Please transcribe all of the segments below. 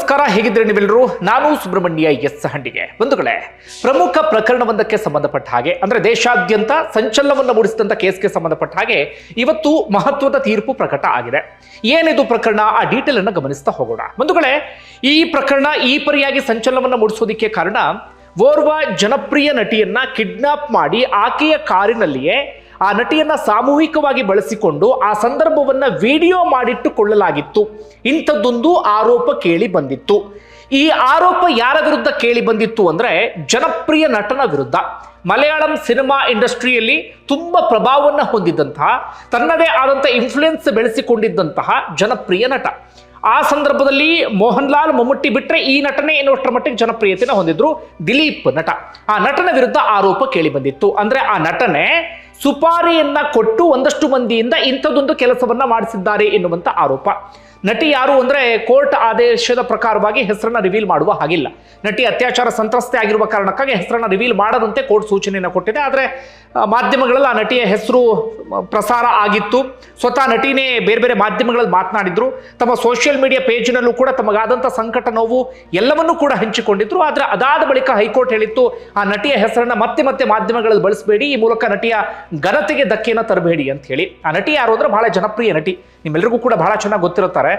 ನಮಸ್ಕಾರ ಹೇಗಿದ್ರೆ ನೀವೆಲ್ಲರೂ? ನಾನು ಸುಬ್ರಹ್ಮಣ್ಯ ಎಸ್ ಹಂಡಿಗೆ ಬಂಧುಗಳೇ, ಪ್ರಮುಖ ಪ್ರಕರಣವೊಂದಕ್ಕೆ ಸಂಬಂಧಪಟ್ಟ ಹಾಗೆ, ಅಂದ್ರೆ ದೇಶಾದ್ಯಂತ ಸಂಚಲನವನ್ನು ಮೂಡಿಸಿದಂತ ಕೇಸ್ಗೆ ಸಂಬಂಧಪಟ್ಟ ಹಾಗೆ ಇವತ್ತು ಮಹತ್ವದ ತೀರ್ಪು ಪ್ರಕಟ ಆಗಿದೆ. ಏನಿದು ಪ್ರಕರಣ? ಆ ಡೀಟೇಲ್ ಅನ್ನು ಗಮನಿಸ್ತಾ ಹೋಗೋಣ. ಬಂಧುಗಳೇ, ಈ ಪ್ರಕರಣ ಈ ಪರಿಯಾಗಿ ಸಂಚಲನವನ್ನು ಮೂಡಿಸೋದಕ್ಕೆ ಕಾರಣ, ಓರ್ವ ಜನಪ್ರಿಯ ನಟಿಯನ್ನ ಕಿಡ್ನಾಪ್ ಮಾಡಿ ಆಕೆಯ ಕಾರಿನಲ್ಲಿಯೇ ಆ ನಟಿಯನ್ನ ಸಾಮೂಹಿಕವಾಗಿ ಬಳಸಿಕೊಂಡು ಆ ಸಂದರ್ಭವನ್ನ ವಿಡಿಯೋ ಮಾಡಿಟ್ಟುಕೊಳ್ಳಲಾಗಿತ್ತು. ಇಂಥದ್ದೊಂದು ಆರೋಪ ಕೇಳಿ ಬಂದಿತ್ತು. ಈ ಆರೋಪ ಯಾರ ವಿರುದ್ಧ ಕೇಳಿ ಬಂದಿತ್ತು ಅಂದ್ರೆ ಜನಪ್ರಿಯ ನಟನ ವಿರುದ್ಧ. ಮಲಯಾಳಂ ಸಿನಿಮಾ ಇಂಡಸ್ಟ್ರಿಯಲ್ಲಿ ತುಂಬಾ ಪ್ರಭಾವವನ್ನು ಹೊಂದಿದ್ದಂತಹ, ತನ್ನದೇ ಆದಂಥ ಇನ್ಫ್ಲುಯೆನ್ಸ್ ಬೆಳೆಸಿಕೊಂಡಿದ್ದಂತಹ ಜನಪ್ರಿಯ ನಟ. ಆ ಸಂದರ್ಭದಲ್ಲಿ ಮೋಹನ್ ಲಾಲ್ ಮಮ್ಮುಟ್ಟಿ ಬಿಟ್ಟರೆ ಈ ನಟನೆ ಎನ್ನುವಷ್ಟರ ಮಟ್ಟಿಗೆ ಜನಪ್ರಿಯತೆಯನ್ನು ಹೊಂದಿದ್ರು ದಿಲೀಪ್ ನಟ. ಆ ನಟನ ವಿರುದ್ಧ ಆರೋಪ ಕೇಳಿ ಬಂದಿತ್ತು. ಅಂದ್ರೆ ಆ ನಟನೆ ಸುಪಾರಿಯನ್ನ ಕೊಟ್ಟು ಒಂದಷ್ಟು ಮಂದಿಯಿಂದ ಇಂಥದ್ದೊಂದು ಕೆಲಸವನ್ನ ಮಾಡಿಸಿದ್ದಾರೆ ಎನ್ನುವಂತ ಆರೋಪ. ನಟಿ ಯಾರು ಅಂದರೆ ಕೋರ್ಟ್ ಆದೇಶದ ಪ್ರಕಾರವಾಗಿ ಹೆಸರನ್ನ ರಿವೀಲ್ ಮಾಡುವ ಹಾಗಿಲ್ಲ. ನಟಿ ಅತ್ಯಾಚಾರ ಸಂತ್ರಸ್ತೆ ಆಗಿರುವ ಕಾರಣಕ್ಕಾಗಿ ಹೆಸರನ್ನ ರಿವೀಲ್ ಮಾಡದಂತೆ ಕೋರ್ಟ್ ಸೂಚನೆಯನ್ನು ಕೊಟ್ಟಿದೆ. ಆದರೆ ಮಾಧ್ಯಮಗಳಲ್ಲಿ ಆ ನಟಿಯ ಹೆಸರು ಪ್ರಸಾರ ಆಗಿತ್ತು. ಸ್ವತಃ ನಟಿನೇ ಬೇರೆ ಬೇರೆ ಮಾಧ್ಯಮಗಳಲ್ಲಿ ಮಾತನಾಡಿದ್ರು. ತಮ್ಮ ಸೋಷಿಯಲ್ ಮೀಡಿಯಾ ಪೇಜಿನಲ್ಲೂ ಕೂಡ ತಮಗಾದಂಥ ಸಂಕಟ ನೋವು ಎಲ್ಲವನ್ನೂ ಕೂಡ ಹಂಚಿಕೊಂಡಿದ್ರು. ಆದರೆ, ಅದಾದ ಬಳಿಕ ಹೈಕೋರ್ಟ್ ಹೇಳಿತ್ತು, ಆ ನಟಿಯ ಹೆಸರನ್ನ ಮತ್ತೆ ಮತ್ತೆ ಮಾಧ್ಯಮಗಳಲ್ಲಿ ಬಳಸಬೇಡಿ, ಈ ಮೂಲಕ ನಟಿಯ ಘನತೆಗೆ ಧಕ್ಕೆಯನ್ನು ತರಬೇಡಿ ಅಂತ ಹೇಳಿ. ಆ ನಟಿ ಯಾರು ಅಂದ್ರೆ ಬಹಳ ಜನಪ್ರಿಯ ನಟಿ. ನಿಮ್ಮೆಲ್ಲರಿಗೂ ಕೂಡ ಬಹಳ ಚೆನ್ನಾಗಿ ಗೊತ್ತಿರುತ್ತಾರೆ.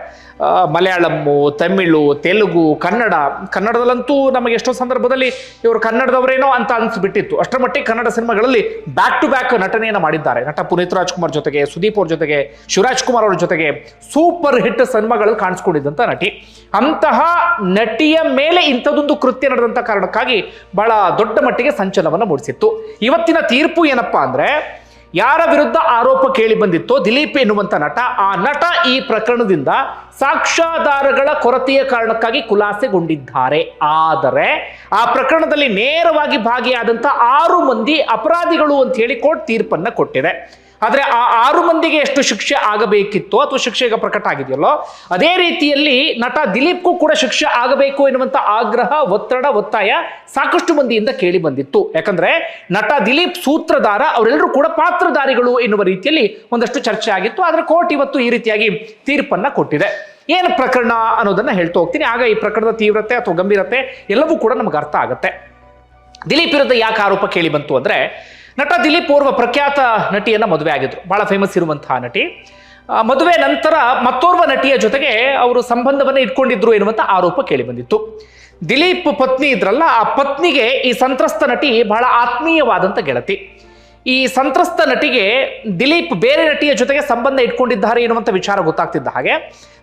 ಆ, ಮಲಯಾಳಮ್ಮು ತಮಿಳು ತೆಲುಗು ಕನ್ನಡ. ಕನ್ನಡದಲ್ಲಂತೂ ನಮಗೆ ಎಷ್ಟೋ ಸಂದರ್ಭದಲ್ಲಿ ಇವರು ಕನ್ನಡದವರೇನೋ ಅಂತ ಅನಿಸ್ಬಿಟ್ಟಿತ್ತು. ಅಷ್ಟರ ಮಟ್ಟಿಗೆ ಕನ್ನಡ ಸಿನಿಮಾಗಳಲ್ಲಿ ಬ್ಯಾಕ್ ಟು ಬ್ಯಾಕ್ ನಟನೆಯನ್ನು ಮಾಡಿದ್ದಾರೆ. ನಟ ಪುನೀತ್ ರಾಜ್ಕುಮಾರ್ ಜೊತೆಗೆ ಸುದೀಪ್ ಅವ್ರ ಜೊತೆಗೆ ಶಿವರಾಜ್ ಕುಮಾರ್ ಅವ್ರ ಜೊತೆಗೆ ಸೂಪರ್ ಹಿಟ್ ಸಿನಿಮಾಗಳಲ್ಲಿ ಕಾಣಿಸ್ಕೊಂಡಿದ್ದಂಥ ನಟಿ. ಅಂತಹ ನಟಿಯ ಮೇಲೆ ಇಂಥದೊಂದು ಕೃತ್ಯ ನಡೆದಂಥ ಕಾರಣಕ್ಕಾಗಿ ಬಹಳ ದೊಡ್ಡ ಮಟ್ಟಿಗೆ ಸಂಚಲನವನ್ನು ಮೂಡಿಸಿತ್ತು. ಇವತ್ತಿನ ತೀರ್ಪು ಏನಪ್ಪಾ ಅಂದ್ರೆ ಯಾರ ವಿರುದ್ಧ ಆರೋಪ ಕೇಳಿ ಬಂದಿತ್ತೋ ದಿಲೀಪ್ ಎನ್ನುವಂಥ ನಟ, ಆ ನಟ ಈ ಪ್ರಕರಣದಿಂದ ಸಾಕ್ಷ್ಯಾಧಾರಗಳ ಕೊರತೆಯ ಕಾರಣಕ್ಕಾಗಿ ಖುಲಾಸೆಗೊಂಡಿದ್ದಾರೆ. ಆದರೆ ಆ ಪ್ರಕರಣದಲ್ಲಿ ನೇರವಾಗಿ ಭಾಗಿಯಾದಂಥ ಆರು ಮಂದಿ ಅಪರಾಧಿಗಳು ಅಂತ ಹೇಳಿ ಕೋರ್ಟ್ ತೀರ್ಪನ್ನ ಕೊಟ್ಟಿದೆ. ಆದ್ರೆ ಆ ಆರು ಮಂದಿಗೆ ಎಷ್ಟು ಶಿಕ್ಷೆ ಆಗಬೇಕಿತ್ತು ಅಥವಾ ಶಿಕ್ಷೆ ಈಗ ಪ್ರಕಟ ಆಗಿದೆಯಲ್ಲೋ, ಅದೇ ರೀತಿಯಲ್ಲಿ ನಟ ದಿಲೀಪ್ಗೂ ಕೂಡ ಶಿಕ್ಷೆ ಆಗಬೇಕು ಎನ್ನುವಂಥ ಆಗ್ರಹ, ಒತ್ತಡ, ಒತ್ತಾಯ ಸಾಕಷ್ಟು ಮಂದಿಯಿಂದ ಕೇಳಿ ಬಂದಿತ್ತು. ಯಾಕಂದ್ರೆ ನಟ ದಿಲೀಪ್ ಸೂತ್ರಧಾರ, ಅವರೆಲ್ಲರೂ ಕೂಡ ಪಾತ್ರಧಾರಿಗಳು ಎನ್ನುವ ರೀತಿಯಲ್ಲಿ ಒಂದಷ್ಟು ಚರ್ಚೆ ಆಗಿತ್ತು. ಆದರೆ ಕೋರ್ಟ್ ಇವತ್ತು ಈ ರೀತಿಯಾಗಿ ತೀರ್ಪನ್ನ ಕೊಟ್ಟಿದೆ. ಏನು ಪ್ರಕರಣ ಅನ್ನೋದನ್ನ ಹೇಳ್ತಾ ಹೋಗ್ತೀನಿ. ಆಗ ಈ ಪ್ರಕರಣದ ತೀವ್ರತೆ ಅಥವಾ ಗಂಭೀರತೆ ಎಲ್ಲವೂ ಕೂಡ ನಮ್ಗೆ ಅರ್ಥ ಆಗುತ್ತೆ. ದಿಲೀಪ್ ವಿರುದ್ಧ ಯಾಕೆ ಆರೋಪ ಕೇಳಿ ಬಂತು ಅಂದ್ರೆ ನಟ ದಿಲೀಪ್ ಓರ್ವ ಪ್ರಖ್ಯಾತ ನಟಿಯನ್ನು ಮದುವೆ ಆಗಿದ್ರು ಬಹಳ ಫೇಮಸ್ ಇರುವಂತಹ ನಟಿ. ಮದುವೆ ನಂತರ ಮತ್ತೋರ್ವ ನಟಿಯ ಜೊತೆಗೆ ಅವರು ಸಂಬಂಧವನ್ನು ಇಟ್ಕೊಂಡಿದ್ರು ಎನ್ನುವಂಥ ಆರೋಪ ಕೇಳಿ ಬಂದಿತ್ತು. ದಿಲೀಪ್ ಪತ್ನಿ ಇದ್ರಲ್ಲ, ಆ ಪತ್ನಿಗೆ ಈ ಸಂತ್ರಸ್ತ ನಟಿ ಬಹಳ ಆತ್ಮೀಯವಾದಂಥ ಗೆಳತಿ. ಈ ಸಂತ್ರಸ್ತ ನಟಿಗೆ ದಿಲೀಪ್ ಬೇರೆ ನಟಿಯ ಜೊತೆಗೆ ಸಂಬಂಧ ಇಟ್ಕೊಂಡಿದ್ದಾರೆ ಎನ್ನುವಂಥ ವಿಚಾರ ಗೊತ್ತಾಗ್ತಿದ್ದ ಹಾಗೆ,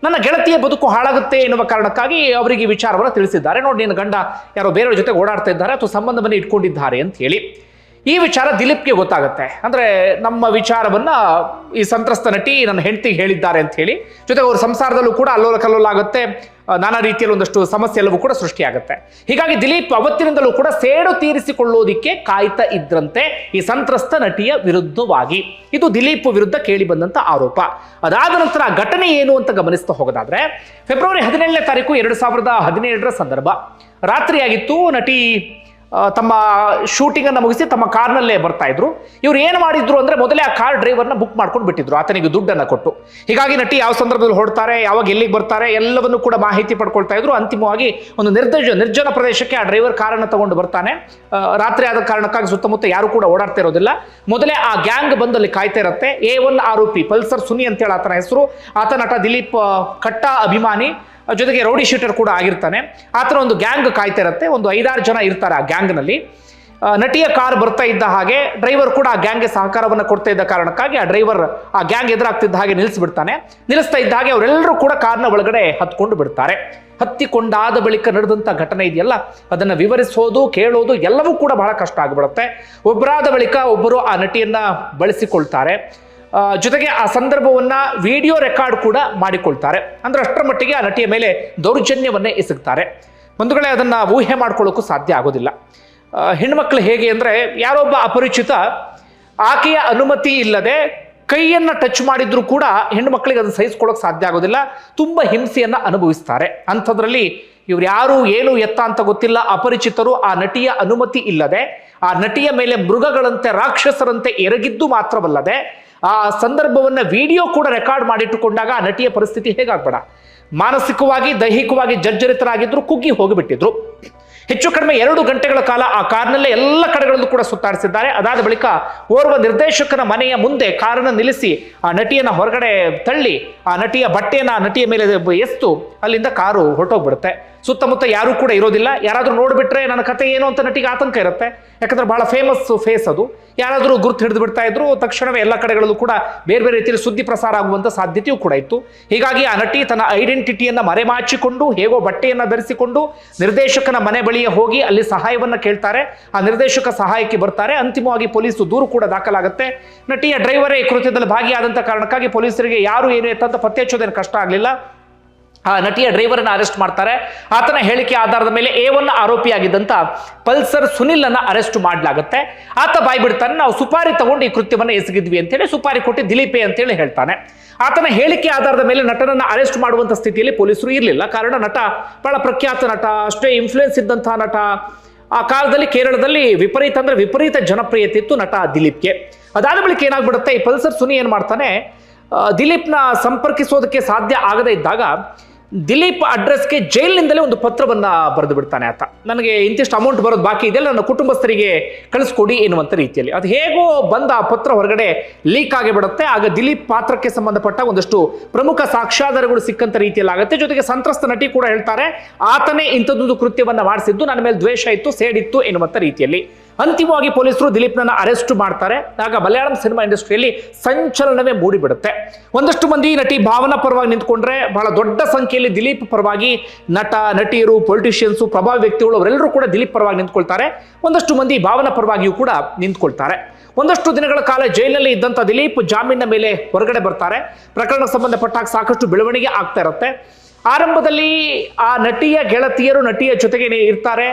ನನ್ನ ಗೆಳತಿಯ ಬದುಕು ಹಾಳಾಗುತ್ತೆ ಎನ್ನುವ ಕಾರಣಕ್ಕಾಗಿ ಅವರಿಗೆ ವಿಚಾರವನ್ನು ತಿಳಿಸಿದ್ದಾರೆ. ನೋಡಿ, ನಿನ್ನ ಗಂಡ ಯಾರೋ ಬೇರೆಯವ್ರ ಜೊತೆ ಓಡಾಡ್ತಾ ಇದ್ದಾರೆ ಅಥವಾ ಸಂಬಂಧವನ್ನು ಇಟ್ಕೊಂಡಿದ್ದಾರೆ ಅಂತ ಹೇಳಿ. ಈ ವಿಚಾರ ದಿಲೀಪ್ಗೆ ಗೊತ್ತಾಗುತ್ತೆ. ಅಂದ್ರೆ ನಮ್ಮ ವಿಚಾರವನ್ನ ಈ ಸಂತ್ರಸ್ತ ನಟಿ ನನ್ನ ಹೆಂಡತಿಗೆ ಹೇಳಿದ್ದಾರೆ ಅಂತ ಹೇಳಿ. ಜೊತೆಗೆ ಅವ್ರ ಸಂಸಾರದಲ್ಲೂ ಕೂಡ ಅಲ್ಲೋಲ ಕಲ್ಲೋಲಾಗುತ್ತೆ ನಾನಾ ರೀತಿಯಲ್ಲಿ ಒಂದಷ್ಟು ಸಮಸ್ಯೆ ಎಲ್ಲವೂ ಕೂಡ ಸೃಷ್ಟಿಯಾಗುತ್ತೆ. ಹೀಗಾಗಿ ದಿಲೀಪ್ ಅವತ್ತಿನಿಂದಲೂ ಕೂಡ ಸೇಡು ತೀರಿಸಿಕೊಳ್ಳೋದಿಕ್ಕೆ ಕಾಯ್ತಾ ಇದ್ರಂತೆ ಈ ಸಂತ್ರಸ್ತ ನಟಿಯ ವಿರುದ್ಧವಾಗಿ. ಇದು ದಿಲೀಪ್ ವಿರುದ್ಧ ಕೇಳಿ ಬಂದಂತ ಆರೋಪ. ಅದಾದ ನಂತರ ಘಟನೆ ಏನು ಅಂತ ಗಮನಿಸ್ತಾ ಹೋಗೋದಾದ್ರೆ, ಫೆಬ್ರವರಿ ಹದಿನೇಳನೇ ತಾರೀಕು ಎರಡು ಸಾವಿರದ ಹದಿನೇಳರ ಸಂದರ್ಭ. ರಾತ್ರಿಯಾಗಿತ್ತು, ನಟಿ ತಮ್ಮ ಶೂಟಿಂಗ್ ಅನ್ನು ಮುಗಿಸಿ ತಮ್ಮ ಕಾರ್ನಲ್ಲೇ ಬರ್ತಾ ಇದ್ರು. ಇವ್ರು ಏನು ಮಾಡಿದ್ರು ಅಂದ್ರೆ ಮೊದಲೇ ಆ ಕಾರ್ ಡ್ರೈವರ್ನ ಬುಕ್ ಮಾಡ್ಕೊಂಡು ಬಿಟ್ಟಿದ್ರು. ಆತನಿಗೆ ದುಡ್ಡನ್ನು ಕೊಟ್ಟು. ಹೀಗಾಗಿ ನಟಿ ಯಾವ ಸಂದರ್ಭದಲ್ಲಿ ಹೊಡ್ತಾರೆ ಯಾವಾಗ ಎಲ್ಲಿಗೆ ಬರ್ತಾರೆ, ಎಲ್ಲವನ್ನು ಕೂಡ ಮಾಹಿತಿ ಪಡ್ಕೊಳ್ತಾ ಇದ್ರು. ಅಂತಿಮವಾಗಿ ಒಂದು ನಿರ್ದಜ, ನಿರ್ಜನ ಪ್ರದೇಶಕ್ಕೆ ಆ ಡ್ರೈವರ್ ಕಾರನ್ನು ತಗೊಂಡು ಬರ್ತಾನೆ. ರಾತ್ರಿ ಆದ ಕಾರಣಕ್ಕಾಗಿ ಸುತ್ತಮುತ್ತ ಯಾರು ಕೂಡ ಓಡಾಡ್ತಾ ಇರೋದಿಲ್ಲ. ಮೊದಲೇ ಆ ಗ್ಯಾಂಗ್ ಬಂದಲ್ಲಿ ಕಾಯ್ತಾ ಇರುತ್ತೆ. ಎ ಒನ್ ಆರೋಪಿ ಪಲ್ಸರ್ ಸುನಿ ಅಂತೇಳಿ ಆತನ ಹೆಸರು. ಆತ ನಟ ದಿಲೀಪ್ ಕಟ್ಟ ಅಭಿಮಾನಿ ಜೊತೆಗೆ ರೌಡಿ ಶೀಟರ್ ಕೂಡ ಆಗಿರ್ತಾನೆ. ಆತನ ಒಂದು ಗ್ಯಾಂಗ್ ಕಾಯ್ತಾ ಇರುತ್ತೆ. ಒಂದು ಐದಾರು ಜನ ಇರ್ತಾರೆ ಆ ಗ್ಯಾಂಗ್ನಲ್ಲಿ ನಟಿಯ ಕಾರ್ ಬರ್ತಾ ಇದ್ದ ಹಾಗೆ ಡ್ರೈವರ್ ಕೂಡ ಆ ಗ್ಯಾಂಗ್ಗೆ ಸಹಕಾರವನ್ನು ಕೊಡ್ತಾ ಇದ್ದ ಕಾರಣಕ್ಕಾಗಿ ಆ ಡ್ರೈವರ್ ಆ ಗ್ಯಾಂಗ್ ಎದುರಾಗ್ತಿದ್ದ ಹಾಗೆ ನಿಲ್ಲಿಸ್ಬಿಡ್ತಾನೆ. ನಿಲ್ಲಿಸ್ತಾ ಇದ್ದ ಹಾಗೆ ಅವರೆಲ್ಲರೂ ಕೂಡ ಕಾರ್ನ ಒಳಗಡೆ ಹತ್ಕೊಂಡು ಬಿಡ್ತಾರೆ. ಹತ್ತಿಕೊಂಡಾದ ಬಳಿಕ ನಡೆದಂಥ ಘಟನೆ ಇದೆಯಲ್ಲ? ಅದನ್ನು ವಿವರಿಸೋದು, ಕೇಳೋದು ಎಲ್ಲವೂ ಕೂಡ ಬಹಳ ಕಷ್ಟ ಆಗಿಬಿಡುತ್ತೆ. ಒಬ್ಬರಾದ ಬಳಿಕ ಒಬ್ಬರು ಆ ನಟಿಯನ್ನ ಬಳಸಿಕೊಳ್ತಾರೆ. ಜೊತೆಗೆ ಆ ಸಂದರ್ಭವನ್ನ ವಿಡಿಯೋ ರೆಕಾರ್ಡ್ ಕೂಡ ಮಾಡಿಕೊಳ್ತಾರೆ. ಅಂದ್ರೆ ಅಷ್ಟರ ಮಟ್ಟಿಗೆ ಆ ನಟಿಯ ಮೇಲೆ ದೌರ್ಜನ್ಯವನ್ನೇ ಎಸಗ್ತಾರೆ. ಬಂಧುಗಳೇ ಅದನ್ನು ಊಹೆ ಮಾಡ್ಕೊಳ್ಳೋಕ್ಕೂ ಸಾಧ್ಯ ಆಗೋದಿಲ್ಲ. ಹೆಣ್ಮಕ್ಳು ಹೇಗೆ ಅಂದರೆ ಯಾರೊಬ್ಬ ಅಪರಿಚಿತ, ಆಕೆಯ ಅನುಮತಿ ಇಲ್ಲದೆ ಕೈಯನ್ನು ಟಚ್ ಮಾಡಿದ್ರೂ ಕೂಡ ಹೆಣ್ಮಕ್ಳಿಗೆ ಅದನ್ನು ಸಹಿಸ್ಕೊಳ್ಳೋಕೆ ಸಾಧ್ಯ ಆಗೋದಿಲ್ಲ. ತುಂಬ ಹಿಂಸೆಯನ್ನು ಅನುಭವಿಸ್ತಾರೆ. ಅಂಥದ್ರಲ್ಲಿ ಇವ್ರು ಯಾರು, ಏನು ಎತ್ತ ಅಂತ ಗೊತ್ತಿಲ್ಲ. ಅಪರಿಚಿತರು ಆ ನಟಿಯ ಅನುಮತಿ ಇಲ್ಲದೆ, ಆ ನಟಿಯ ಮೇಲೆ ಮೃಗಗಳಂತೆ, ರಾಕ್ಷಸರಂತೆ ಎರಗಿದ್ದು ಮಾತ್ರವಲ್ಲದೆ, ಆ ಸಂದರ್ಭವನ್ನು ವಿಡಿಯೋ ಕೂಡ ರೆಕಾರ್ಡ್ ಮಾಡಿಟ್ಟುಕೊಂಡಾಗ ಆ ನಟಿಯ ಪರಿಸ್ಥಿತಿ ಹೇಗಾಗ್ಬೇಡ. ಮಾನಸಿಕವಾಗಿ, ದೈಹಿಕವಾಗಿ ಜರ್ಜರಿತರಾಗಿದ್ದರು ಕುಗ್ಗಿ ಹೋಗಿಬಿಟ್ಟಿದ್ರು. ಹೆಚ್ಚು ಕಡಿಮೆ ಎರಡು ಗಂಟೆಗಳ ಕಾಲ ಆ ಕಾರ್ನಲ್ಲೇ ಎಲ್ಲ ಕಡೆಗಳಲ್ಲೂ ಕೂಡ ಸುತ್ತಾಡಿಸಿದ್ದಾರೆ. ಅದಾದ ಬಳಿಕ ಓರ್ವ ನಿರ್ದೇಶಕನ ಮನೆಯ ಮುಂದೆ ಕಾರನ್ನು ನಿಲ್ಲಿಸಿ ಆ ನಟಿಯನ್ನು ಹೊರಗಡೆ ತಳ್ಳಿ, ಆ ನಟಿಯ ಬಟ್ಟೆಯನ್ನು ಆ ನಟಿಯ ಮೇಲೆ ಎಸ್ತು ಅಲ್ಲಿಂದ ಕಾರು ಹೊರಟೋಗ್ಬಿಡುತ್ತೆ. ಸುತ್ತಮುತ್ತ ಯಾರೂ ಕೂಡ ಇರೋದಿಲ್ಲ. ಯಾರಾದರೂ ನೋಡಿಬಿಟ್ರೆ ನನ್ನ ಕತೆ ಏನು ಅಂತ ನಟಿಗೆ ಆತಂಕ ಇರುತ್ತೆ. ಯಾಕಂದ್ರೆ ಭಾಳ ಫೇಮಸ್ ಫೇಸ್ ಅದು. ಯಾರಾದರೂ ಗುರುತು ಹಿಡಿದು ಬಿಡ್ತಾ ಇದ್ರು, ತಕ್ಷಣವೇ ಎಲ್ಲ ಕಡೆಗಳಲ್ಲೂ ಕೂಡ ಬೇರೆ ಬೇರೆ ರೀತಿಯಲ್ಲಿ ಸುದ್ದಿ ಪ್ರಸಾರ ಆಗುವಂಥ ಸಾಧ್ಯತೆಯೂ ಕೂಡ ಇತ್ತು. ಹೀಗಾಗಿ ಆ ನಟಿ ತನ್ನ ಐಡೆಂಟಿಟಿಯನ್ನು ಮರೆಮಾಚಿಕೊಂಡು, ಹೇಗೋ ಬಟ್ಟೆಯನ್ನು ಧರಿಸಿಕೊಂಡು, ನಿರ್ದೇಶಕನ ಮನೆ ಬಳಿಯೇ ಹೋಗಿ ಅಲ್ಲಿ ಸಹಾಯವನ್ನು ಕೇಳ್ತಾರೆ. ಆ ನಿರ್ದೇಶಕ ಸಹಾಯಕ್ಕೆ ಬರ್ತಾರೆ. ಅಂತಿಮವಾಗಿ ಪೊಲೀಸು ದೂರು ಕೂಡ ದಾಖಲಾಗುತ್ತೆ. ನಟಿಯ ಡ್ರೈವರೇ ಈ ಕೃತ್ಯದಲ್ಲಿ ಭಾಗಿಯಾದಂಥ ಕಾರಣಕ್ಕಾಗಿ ಪೊಲೀಸರಿಗೆ ಯಾರು ಏನು ಎತ್ತಂತ ಪತ್ತೆ ಹಚ್ಚೋದೇನು ಕಷ್ಟ ಆಗಲಿಲ್ಲ. ಆ ನಟಿಯ ಡ್ರೈವರನ್ನು ಅರೆಸ್ಟ್ ಮಾಡ್ತಾರೆ. ಆತನ ಹೇಳಿಕೆ ಆಧಾರದ ಮೇಲೆ ಎ ಒನ್ ಆರೋಪಿಯಾಗಿದ್ದಂತ ಪಲ್ಸರ್ ಸುನಿಲ್ ಅನ್ನ ಅರೆಸ್ಟ್ ಮಾಡಲಾಗುತ್ತೆ. ಆತ ಬಾಯ್ ಬಿಡ್ತಾನೆ, ನಾವು ಸುಪಾರಿ ತಗೊಂಡು ಈ ಕೃತ್ಯವನ್ನು ಎಸಗಿದ್ವಿ ಅಂತೇಳಿ ಸುಪಾರಿ ಕೊಟ್ಟು ದಿಲೀಪೆ ಅಂತೇಳಿ ಹೇಳ್ತಾನೆ. ಆತನ ಹೇಳಿಕೆ ಆಧಾರದ ಮೇಲೆ ನಟನನ್ನ ಅರೆಸ್ಟ್ ಮಾಡುವಂತ ಸ್ಥಿತಿಯಲ್ಲಿ ಪೊಲೀಸರು ಇರಲಿಲ್ಲ. ಕಾರಣ ನಟ ಬಹಳ ಪ್ರಖ್ಯಾತ ನಟ, ಅಷ್ಟೇ ಇನ್ಫ್ಲೂಯೆನ್ಸ್ ಇದ್ದಂತಹ ನಟ. ಆ ಕಾಲದಲ್ಲಿ ಕೇರಳದಲ್ಲಿ ವಿಪರೀತ ಅಂದ್ರೆ ವಿಪರೀತ ಜನಪ್ರಿಯತೆ ಇತ್ತು ನಟ ದಿಲೀಪ್ಗೆ ಅದಾದ ಬಳಿಕ ಏನಾಗ್ಬಿಡುತ್ತೆ, ಈ ಪಲ್ಸರ್ ಸುನಿ ಏನ್ ಮಾಡ್ತಾನೆ ದಿಲೀಪ್ನ ಸಂಪರ್ಕಿಸೋದಕ್ಕೆ ಸಾಧ್ಯ ಆಗದೇ ಇದ್ದಾಗ ದಿಲೀಪ್ ಅಡ್ರೆಸ್ಗೆ ಜೈಲಿನಿಂದಲೇ ಒಂದು ಪತ್ರವನ್ನು ಬರೆದು ಬಿಡ್ತಾನೆ ಆತ. ನನಗೆ ಇಂತಿಷ್ಟು ಅಮೌಂಟ್ ಬರೋದು ಬಾಕಿ ಇದೆಯಲ್ಲ ನನ್ನ ಕುಟುಂಬಸ್ಥರಿಗೆ ಕಳಿಸ್ಕೊಡಿ ಎನ್ನುವಂಥ ರೀತಿಯಲ್ಲಿ. ಅದು ಹೇಗೋ ಬಂದ ಆ ಪತ್ರ ಹೊರಗಡೆ ಲೀಕ್ ಆಗಿಬಿಡುತ್ತೆ. ಆಗ ದಿಲೀಪ್ ಪಾತ್ರಕ್ಕೆ ಸಂಬಂಧಪಟ್ಟ ಒಂದಷ್ಟು ಪ್ರಮುಖ ಸಾಕ್ಷ್ಯಾಧಾರಗಳು ಸಿಕ್ಕಂತ ರೀತಿಯಲ್ಲಿ ಆಗುತ್ತೆ. ಜೊತೆಗೆ ಸಂತ್ರಸ್ತ ನಟಿ ಕೂಡ ಹೇಳ್ತಾರೆ, ಆತನೇ ಇಂಥದ್ದೊಂದು ಕೃತ್ಯವನ್ನು ಮಾಡಿಸಿದ್ದು, ನನ್ನ ಮೇಲೆ ದ್ವೇಷ ಇತ್ತು, ಸೇಡಿತ್ತು ಎನ್ನುವಂಥ ರೀತಿಯಲ್ಲಿ. ಅಂತಿಮವಾಗಿ ಪೊಲೀಸರು ದಿಲೀಪ್ನನ್ನ ಅರೆಸ್ಟ್ ಮಾಡ್ತಾರೆ. ಆಗ ಮಲಯಾಳಂ ಸಿನಿಮಾ ಇಂಡಸ್ಟ್ರಿಯಲ್ಲಿ ಸಂಚಲನವೇ ಮೂಡಿಬಿಡುತ್ತೆ. ಒಂದಷ್ಟು ಮಂದಿ ನಟಿ ಭಾವನಾ ಪರವಾಗಿ ನಿಂತ್ಕೊಂಡ್ರೆ ಬಹಳ ದೊಡ್ಡ ಸಂಖ್ಯೆಯಲ್ಲಿ ದಿಲೀಪ್ ಪರವಾಗಿ ನಟ, ನಟಿಯರು ಪೊಲಿಟಿಷಿಯನ್ಸು ಪ್ರಭಾವಿ ವ್ಯಕ್ತಿಗಳು ಅವರೆಲ್ಲರೂ ಕೂಡ ದಿಲೀಪ್ ಪರವಾಗಿ ನಿಂತ್ಕೊಳ್ತಾರೆ. ಒಂದಷ್ಟು ಮಂದಿ ಭಾವನಾ ಪರವಾಗಿಯೂ ಕೂಡ ನಿಂತ್ಕೊಳ್ತಾರೆ. ಒಂದಷ್ಟು ದಿನಗಳ ಕಾಲ ಜೈಲಿನಲ್ಲಿ ಇದ್ದಂಥ ದಿಲೀಪ್ ಜಾಮೀನಿನ ಮೇಲೆ ಹೊರಗಡೆ ಬರ್ತಾರೆ. ಪ್ರಕರಣಕ್ಕೆ ಸಂಬಂಧಪಟ್ಟಾಗ ಸಾಕಷ್ಟು ಬೆಳವಣಿಗೆ ಆಗ್ತಾ ಇರುತ್ತೆ. ಆರಂಭದಲ್ಲಿ ಆ ನಟಿಯ ಗೆಳತಿಯರು ನಟಿಯ ಜೊತೆಗೆ ಇರ್ತಾರೆ.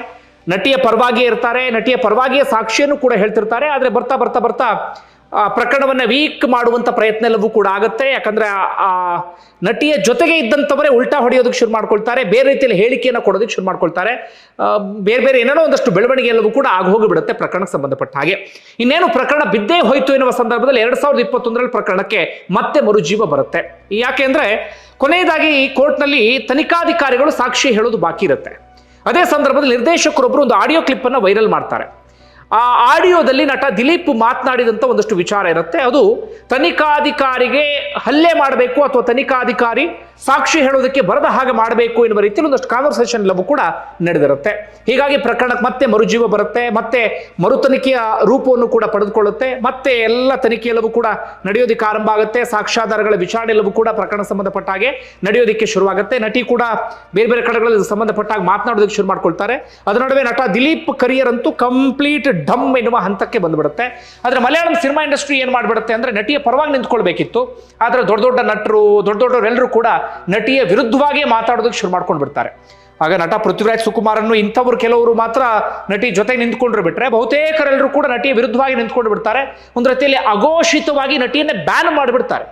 ನಟಿಯ ಪರವಾಗಿಯೇ ಇರ್ತಾರೆ, ನಟಿಯ ಪರವಾಗಿಯೇ ಸಾಕ್ಷಿಯನ್ನು ಕೂಡ ಹೇಳ್ತಿರ್ತಾರೆ, ಆದರೆ ಬರ್ತಾ ಬರ್ತಾ ಬರ್ತಾ, ಆ, ಪ್ರಕರಣವನ್ನ ವೀಕ್ ಮಾಡುವಂತ ಪ್ರಯತ್ನ ಎಲ್ಲವೂ ಕೂಡ ಆಗುತ್ತೆ. ಯಾಕಂದ್ರೆ ಆ- ನಟಿಯ ಜೊತೆಗೆ ಇದ್ದಂಥವರೇ ಉಲ್ಟಾ ಹೊಡೆಯೋದಕ್ಕೆ ಶುರು ಮಾಡ್ಕೊಳ್ತಾರೆ, ಬೇರೆ ರೀತಿಯಲ್ಲಿ ಹೇಳಿಕೆಯನ್ನು ಕೊಡೋದಕ್ಕೆ ಶುರು ಮಾಡ್ಕೊಳ್ತಾರೆ. ಬೇರೆ ಬೇರೆ ಏನೇನೋ ಒಂದಷ್ಟು ಬೆಳವಣಿಗೆ ಎಲ್ಲವೂ ಕೂಡ ಆಗೋಗಿಬಿಡುತ್ತೆ ಪ್ರಕರಣಕ್ಕೆ ಸಂಬಂಧಪಟ್ಟ ಹಾಗೆ. ಇನ್ನೇನು ಪ್ರಕರಣ ಬಿದ್ದೇ ಹೋಯ್ತು ಎನ್ನುವ ಸಂದರ್ಭದಲ್ಲಿ ಎರಡು ಸಾವಿರದ ಇಪ್ಪತ್ತೊಂದರಲ್ಲಿ ಪ್ರಕರಣಕ್ಕೆ ಮತ್ತೆ ಮರುಜೀವ ಬರುತ್ತೆ. ಯಾಕೆಂದ್ರೆ ಕೊನೆಯದಾಗಿ ಕೋರ್ಟ್ನಲ್ಲಿ ತನಿಖಾಧಿಕಾರಿಗಳು ಸಾಕ್ಷಿ ಹೇಳೋದು ಬಾಕಿ ಇರುತ್ತೆ. ಅದೇ ಸಂದರ್ಭದಲ್ಲಿ ನಿರ್ದೇಶಕರೊಬ್ಬರು ಒಂದು ಆಡಿಯೋ ಕ್ಲಿಪ್ ಅನ್ನು ವೈರಲ್ ಮಾಡ್ತಾರೆ. ಆ ಆಡಿಯೋದಲ್ಲಿ ನಟ ದಿಲೀಪ್ ಮಾತನಾಡಿದಂಥ ಒಂದಷ್ಟು ವಿಚಾರ ಇರುತ್ತೆ. ಅದು ತನಿಖಾಧಿಕಾರಿಗೆ ಹಲ್ಲೆ ಮಾಡಬೇಕು ಅಥವಾ ತನಿಖಾಧಿಕಾರಿ ಸಾಕ್ಷಿ ಹೇಳೋದಕ್ಕೆ ಬರದ ಹಾಗೆ ಮಾಡಬೇಕು ಎನ್ನುವ ರೀತಿಯಲ್ಲಿ ಒಂದಷ್ಟು ಕಾನ್ವರ್ಸೇಷನ್ ಎಲ್ಲವೂ ಕೂಡ ನಡೆದಿರುತ್ತೆ. ಹೀಗಾಗಿ ಪ್ರಕರಣಕ್ಕೆ ಮತ್ತೆ ಮರುಜೀವ ಬರುತ್ತೆ, ಮತ್ತೆ ಮರುತನಿಖೆಯ ರೂಪವನ್ನು ಕೂಡ ಪಡೆದುಕೊಳ್ಳುತ್ತೆ, ಮತ್ತೆ ಎಲ್ಲ ತನಿಖೆ ಕೂಡ ನಡೆಯೋದಕ್ಕೆ ಆರಂಭ ಆಗುತ್ತೆ. ಸಾಕ್ಷ್ಯಾಧಾರಗಳ ವಿಚಾರಣೆ ಎಲ್ಲವೂ ಕೂಡ ಪ್ರಕರಣ ಸಂಬಂಧಪಟ್ಟ ಹಾಗೆ ನಡೆಯೋದಕ್ಕೆ ಶುರುವಾಗುತ್ತೆ. ನಟಿ ಕೂಡ ಬೇರೆ ಬೇರೆ ಕಡೆಗಳಲ್ಲಿ ಸಂಬಂಧಪಟ್ಟಾಗ ಮಾತನಾಡೋದಕ್ಕೆ ಶುರು ಮಾಡ್ಕೊಳ್ತಾರೆ. ಅದರ ನಡುವೆ ನಟ ದಿಲೀಪ್ ಕರಿಯರ್ ಅಂತೂ ಕಂಪ್ಲೀಟ್ ಡಮ್ ಎನ್ನುವ ಹಂತಕ್ಕೆ ಬಂದ್ಬಿಡುತ್ತೆ. ಆದರೆ ಮಲಯಾಳಂ ಸಿನಿಮಾ ಇಂಡಸ್ಟ್ರಿ ಏನು ಮಾಡಿಬಿಡುತ್ತೆ ಅಂದರೆ ನಟಿಯ ಪರವಾಗಿ ನಿಂತ್ಕೊಳ್ಬೇಕಿತ್ತು. ಆದರೆ ದೊಡ್ಡ ದೊಡ್ಡ ನಟರು, ದೊಡ್ಡ ದೊಡ್ಡವರೆಲ್ಲರೂ ಕೂಡ ನಟಿಯ ವಿರುದ್ಧವಾಗಿ ಮಾತಾಡೋದಕ್ಕೆ ಶುರು ಮಾಡ್ಕೊಂಡು ಬಿಡ್ತಾರೆ ಆಗ ನಟ ಪೃಥ್ವಿರಾಜ್ ಸುಕುಮಾರನ್ನು ಇಂಥವ್ರು ಕೆಲವರು ಮಾತ್ರ ನಟಿ ಜೊತೆ ನಿಂತ್ಕೊಂಡ್ರು ಬಿಟ್ರೆ ಬಹುತೇಕರೆಲ್ಲರೂ ಕೂಡ ನಟಿಯ ವಿರುದ್ಧವಾಗಿ ನಿಂತ್ಕೊಂಡು ಬಿಡ್ತಾರೆ ಒಂದು ರೀತಿಯಲ್ಲಿ ಅಘೋಷಿತವಾಗಿ ನಟಿಯನ್ನೇ ಬ್ಯಾನ್ ಮಾಡಿಬಿಡ್ತಾರೆ.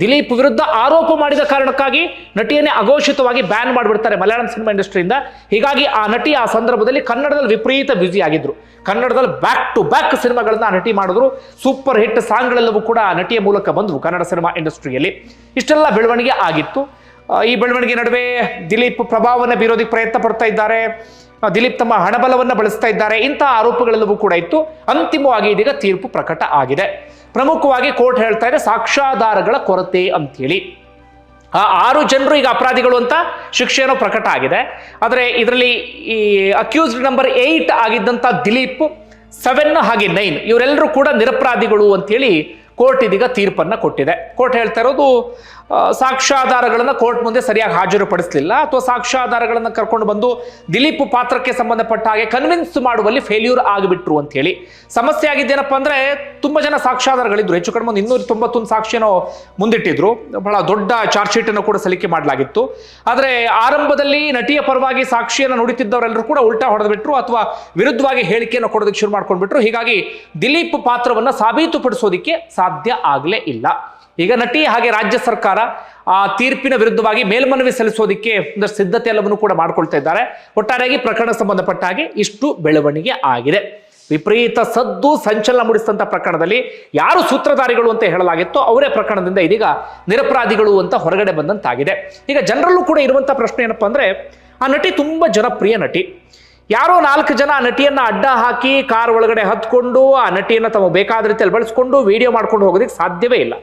ದಿಲೀಪ್ ವಿರುದ್ಧ ಆರೋಪ ಮಾಡಿದ ಕಾರಣಕ್ಕಾಗಿ ನಟಿಯನ್ನೇ ಅಘೋಷಿತವಾಗಿ ಬ್ಯಾನ್ ಮಾಡಿಬಿಡ್ತಾರೆ ಮಲಯಾಳಂ ಸಿನಿಮಾ ಇಂಡಸ್ಟ್ರಿಯಿಂದ. ಹೀಗಾಗಿ ಆ ನಟಿ ಆ ಸಂದರ್ಭದಲ್ಲಿ ಕನ್ನಡದಲ್ಲಿ ವಿಪರೀತ ಬ್ಯುಸಿ ಆಗಿದ್ರು. ಕನ್ನಡದಲ್ಲಿ ಬ್ಯಾಕ್ ಟು ಬ್ಯಾಕ್ ಸಿನಿಮಾಗಳನ್ನ ಆ ನಟಿ ಮಾಡಿದ್ರು. ಸೂಪರ್ ಹಿಟ್ ಸಾಂಗ್ಗಳೆಲ್ಲವೂ ಕೂಡ ಆ ನಟಿಯ ಮೂಲಕ ಬಂದವು ಕನ್ನಡ ಸಿನಿಮಾ ಇಂಡಸ್ಟ್ರಿಯಲ್ಲಿ. ಇಷ್ಟೆಲ್ಲ ಬೆಳವಣಿಗೆ ಆಗಿತ್ತು. ಈ ಬೆಳವಣಿಗೆ ನಡುವೆ ದಿಲೀಪ್ ಪ್ರಭಾವವನ್ನು ಬೀರೋದಕ್ಕೆ ಪ್ರಯತ್ನ ಪಡ್ತಾ ಇದ್ದಾರೆ. ದಿಲೀಪ್ ತಮ್ಮ ಹಣಬಲವನ್ನು ಬಳಸ್ತಾ ಇದ್ದಾರೆ. ಇಂತಹ ಆರೋಪಗಳೆಲ್ಲವೂ ಕೂಡ ಇತ್ತು. ಅಂತಿಮವಾಗಿ ಇದೀಗ ತೀರ್ಪು ಪ್ರಕಟ ಆಗಿದೆ. ಪ್ರಮುಖವಾಗಿ ಕೋರ್ಟ್ ಹೇಳ್ತಾ ಇದೆ ಸಾಕ್ಷ್ಯಾಧಾರಗಳ ಕೊರತೆ ಅಂತೇಳಿ. ಆ ಆರು ಜನರು ಈಗ ಅಪರಾಧಿಗಳು ಅಂತ ಶಿಕ್ಷೆಯನ್ನು ಪ್ರಕಟ ಆಗಿದೆ. ಆದರೆ ಇದರಲ್ಲಿ ಈ ಅಕ್ಯೂಸ್ಡ್ ನಂಬರ್ ಏಯ್ಟ್ ಆಗಿದ್ದಂಥ ದಿಲೀಪ್ ಸೆವೆನ್ ಹಾಗೆ ನೈನ್ ಇವರೆಲ್ಲರೂ ಕೂಡ ನಿರಪರಾಧಿಗಳು ಅಂತೇಳಿ ಕೋರ್ಟ್ ಇದೀಗ ತೀರ್ಪನ್ನ ಕೊಟ್ಟಿದೆ. ಕೋರ್ಟ್ ಹೇಳ್ತಾ ಇರೋದು ಸಾಕ್ಷ್ಯಾಧಾರಗಳನ್ನು ಕೋರ್ಟ್ ಮುಂದೆ ಸರಿಯಾಗಿ ಹಾಜರುಪಡಿಸಲಿಲ್ಲ. ಅಥವಾ ಸಾಕ್ಷ್ಯಾಧಾರಗಳನ್ನು ಕರ್ಕೊಂಡು ಬಂದು ದಿಲೀಪ್ ಪಾತ್ರಕ್ಕೆ ಸಂಬಂಧಪಟ್ಟ ಹಾಗೆ ಕನ್ವಿನ್ಸ್ ಮಾಡುವಲ್ಲಿ ಫೇಲ್ಯೂರ್ ಆಗಿಬಿಟ್ರು ಅಂತ ಹೇಳಿ. ಸಮಸ್ಯೆ ಆಗಿದ್ದೇನಪ್ಪ ಅಂದ್ರೆ ತುಂಬಾ ಜನ ಸಾಕ್ಷ್ಯಾಧಾರಗಳಿದ್ರು. ಹೆಚ್ಚು ಕಡಿಮೆ ಒಂದು ಇನ್ನೂರ ತೊಂಬತ್ತೊಂದು ಸಾಕ್ಷಿಯನ್ನು ಮುಂದಿಟ್ಟಿದ್ರು. ಬಹಳ ದೊಡ್ಡ ಚಾರ್ಜ್ ಶೀಟ್ ಅನ್ನು ಕೂಡ ಸಲ್ಲಿಕೆ ಮಾಡಲಾಗಿತ್ತು. ಆದರೆ ಆರಂಭದಲ್ಲಿ ನಟಿಯ ಪರವಾಗಿ ಸಾಕ್ಷಿಯನ್ನು ನುಡಿತಿದ್ದವರೆಲ್ಲರೂ ಕೂಡ ಉಲ್ಟಾ ಹೊಡೆದ್ಬಿಟ್ರು ಅಥವಾ ವಿರುದ್ಧವಾಗಿ ಹೇಳಿಕೆಯನ್ನು ಕೊಡೋದಕ್ಕೆ ಶುರು ಮಾಡ್ಕೊಂಡ್ಬಿಟ್ರು. ಹೀಗಾಗಿ ದಿಲೀಪ್ ಪಾತ್ರವನ್ನ ಸಾಬೀತುಪಡಿಸೋದಿಕ್ಕೆ ಸಾಧ್ಯ ಆಗಲೇ ಇಲ್ಲ. ಈಗ ನಟಿ ಹಾಗೆ ರಾಜ್ಯ ಸರ್ಕಾರ ಆ ತೀರ್ಪಿನ ವಿರುದ್ಧವಾಗಿ ಮೇಲ್ಮನವಿ ಸಲ್ಲಿಸೋದಕ್ಕೆ ಒಂದಷ್ಟು ಸಿದ್ಧತೆ ಎಲ್ಲವನ್ನು ಕೂಡ ಮಾಡ್ಕೊಳ್ತಾ ಇದ್ದಾರೆ. ಒಟ್ಟಾರೆಯಾಗಿ ಪ್ರಕರಣ ಸಂಬಂಧಪಟ್ಟ ಹಾಗೆ ಇಷ್ಟು ಬೆಳವಣಿಗೆ ಆಗಿದೆ. ವಿಪರೀತ ಸದ್ದು ಸಂಚಲನ ಮೂಡಿಸಿದಂಥ ಪ್ರಕರಣದಲ್ಲಿ ಯಾರು ಸೂತ್ರಧಾರಿಗಳು ಅಂತ ಹೇಳಲಾಗಿತ್ತೋ, ಅವರೇ ಪ್ರಕರಣದಿಂದ ಇದೀಗ ನಿರಪರಾಧಿಗಳು ಅಂತ ಹೊರಗಡೆ ಬಂದಂತಾಗಿದೆ. ಈಗ ಜನರಲ್ಲೂ ಕೂಡ ಇರುವಂಥ ಪ್ರಶ್ನೆ ಏನಪ್ಪ ಅಂದರೆ, ಆ ನಟಿ ತುಂಬ ಜನಪ್ರಿಯ ನಟಿ. ಯಾರೋ ನಾಲ್ಕು ಜನ ಆ ನಟಿಯನ್ನ ಅಡ್ಡ ಹಾಕಿ ಕಾರ್ ಒಳಗಡೆ ಹತ್ಕೊಂಡು ಆ ನಟಿಯನ್ನ ತಮ್ಮ ಬೇಕಾದ ರೀತಿಯಲ್ಲಿ ಬಳಸ್ಕೊಂಡು ವಿಡಿಯೋ ಮಾಡ್ಕೊಂಡು ಹೋಗೋದಕ್ಕೆ ಸಾಧ್ಯವೇ ಇಲ್ಲ.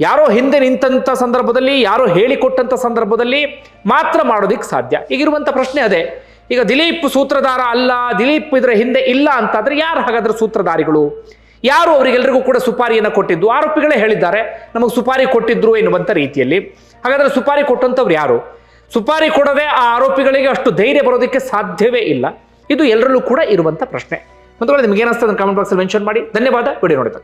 ಯಾರೋ ಹಿಂದೆ ನಿಂತಂಥ ಸಂದರ್ಭದಲ್ಲಿ, ಯಾರೋ ಹೇಳಿಕೊಟ್ಟಂಥ ಸಂದರ್ಭದಲ್ಲಿ ಮಾತ್ರ ಮಾಡೋದಿಕ್ಕೆ ಸಾಧ್ಯ. ಈಗಿರುವಂಥ ಪ್ರಶ್ನೆ ಅದೇ. ಈಗ ದಿಲೀಪ್ ಸೂತ್ರಧಾರ ಅಲ್ಲ, ದಿಲೀಪ್ ಇದರ ಹಿಂದೆ ಇಲ್ಲ ಅಂತಾದ್ರೆ ಯಾರು ಹಾಗಾದ್ರೆ ಸೂತ್ರಧಾರಿಗಳು? ಯಾರು ಅವರಿಗೆಲ್ಲರಿಗೂ ಕೂಡ ಸುಪಾರಿಯನ್ನು ಕೊಟ್ಟಿದ್ದು? ಆರೋಪಿಗಳೇ ಹೇಳಿದ್ದಾರೆ, ನಮಗೆ ಸುಪಾರಿ ಕೊಟ್ಟಿದ್ರು ಎನ್ನುವಂಥ ರೀತಿಯಲ್ಲಿ. ಹಾಗಾದ್ರೆ ಸುಪಾರಿ ಕೊಟ್ಟಂಥವ್ರು ಯಾರು? ಸುಪಾರಿ ಕೊಡದೆ ಆ ಆರೋಪಿಗಳಿಗೆ ಅಷ್ಟು ಧೈರ್ಯ ಬರೋದಕ್ಕೆ ಸಾಧ್ಯವೇ ಇಲ್ಲ. ಇದು ಎಲ್ಲರಲ್ಲೂ ಕೂಡ ಇರುವಂಥ ಪ್ರಶ್ನೆ. ಒಂದು ನಿಮ್ಗೆ ಏನಿಸ್ತದೆ ಕಮೆಂಟ್ ಬಾಕ್ಸಲ್ಲಿ ಮೆನ್ಷನ್ ಮಾಡಿ. ಧನ್ಯವಾದ. ವಿಡಿಯೋ ನೋಡಿದ್ದಕ್ಕೆ.